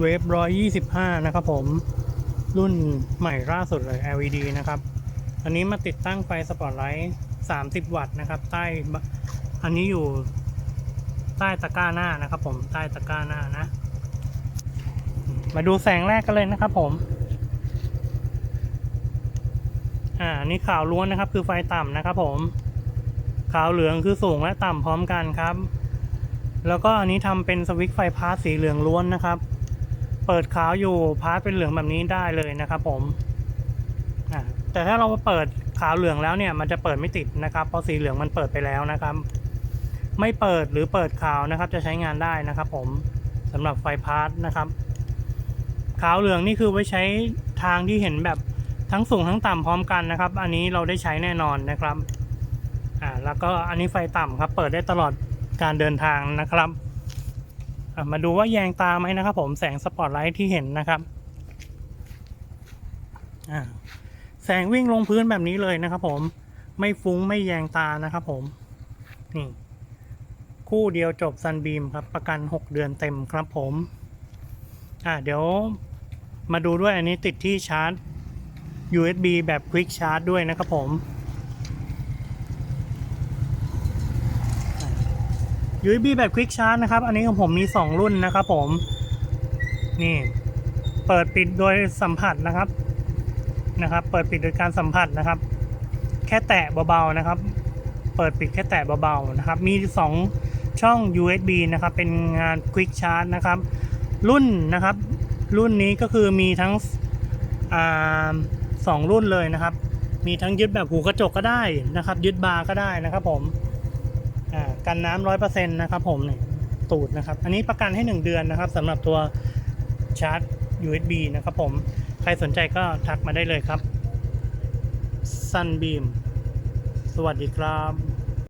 เวฟร้อยยี่สิบห้านะครับผม รุ่นใหม่ล่าสุดเลย LED นะครับ อันนี้มาติดตั้งไฟสปอตไลท์30วัตต์นะครับ ใต้ อันนี้อยู่ใต้ตะกร้าหน้านะครับ ผม ใต้ตะกร้าหน้านะ มาดูแสงแรกกันเลยนะครับ ผม อ่านนี่ขาวล้วนนะครับ คือไฟต่ำนะครับ ผม ขาวเหลืองคือสูงและต่ำพร้อมกันครับ แล้วก็อันนี้ทำเป็นสวิตช์ไฟพาสสีเหลืองล้วนนะครับ เปิดขาวอยู่พาสเป็นเหลืองแบบนี้ได้เลยนะครับ ผมแต่ถ้าเราเปิดขาวเหลืองแล้วเนี่ย มันจะเปิดไม่ติดนะครับเพราะสีเหลืองมันเปิดไปแล้วนะครับ ไม่เปิดหรือเปิดขาวนะครับ จะใช้งานได้นะครับ ผมสำหรับไฟพาสนะครับ ขาวเหลืองนี่คือไว้ใช้ทางที่เห็นแบบทั้งสูงทั้งต่ำพร้อมกันนะครับ อันนี้เราได้ใช้แน่นอนนะครับอ่าแล้วก็อันนี้ไฟต่ำครับ เปิดได้ตลอดการเดินทางนะครับ มาดูว่าแยงตาไหมนะครับ ผมแสงสปอตไลท์ที่เห็นนะครับแสงวิ่งลงพื้นแบบนี้เลยนะครับ ผมไม่ฟุ้งไม่แยงตานะครับ ผมนี่คู่เดียวจบซันบีมครับ ประกัน 6 เดือนเต็มครับผม อ่าเดี๋ยวมาดูด้วยอันนี้ติดที่ชาร์จ USB แบบ Quick Charge ด้วยนะครับผม USB แบบ Quick Charge นะครับ อันนี้ของผมมี 2 รุ่นนะครับผม นี่ เปิดปิดโดยสัมผัสนะครับนะครับ เปิดปิดโดยการสัมผัสนะครับ แค่แตะเบาๆนะครับ เปิดปิดแค่แตะเบาๆนะครับ มี 2 ช่อง USB นะครับ เป็นงาน Quick Charge นะครับ รุ่นนะครับ รุ่นนี้ก็คือมีทั้งอ่าสองรุ่นเลยนะครับ มีทั้งยึดแบบหูกระจกก็ได้นะครับ ยึดบาร์ก็ได้นะครับผม กันน้ำร้อยเปอร์เซ็นต์นะครับผมนี่ตูดนะครับ อันนี้ประกันให้ 1 เดือนนะครับสำหรับตัวชาร์จ USB นะครับผม ใครสนใจก็ทักมาได้เลยครับ Sunbeam สวัสดีครับ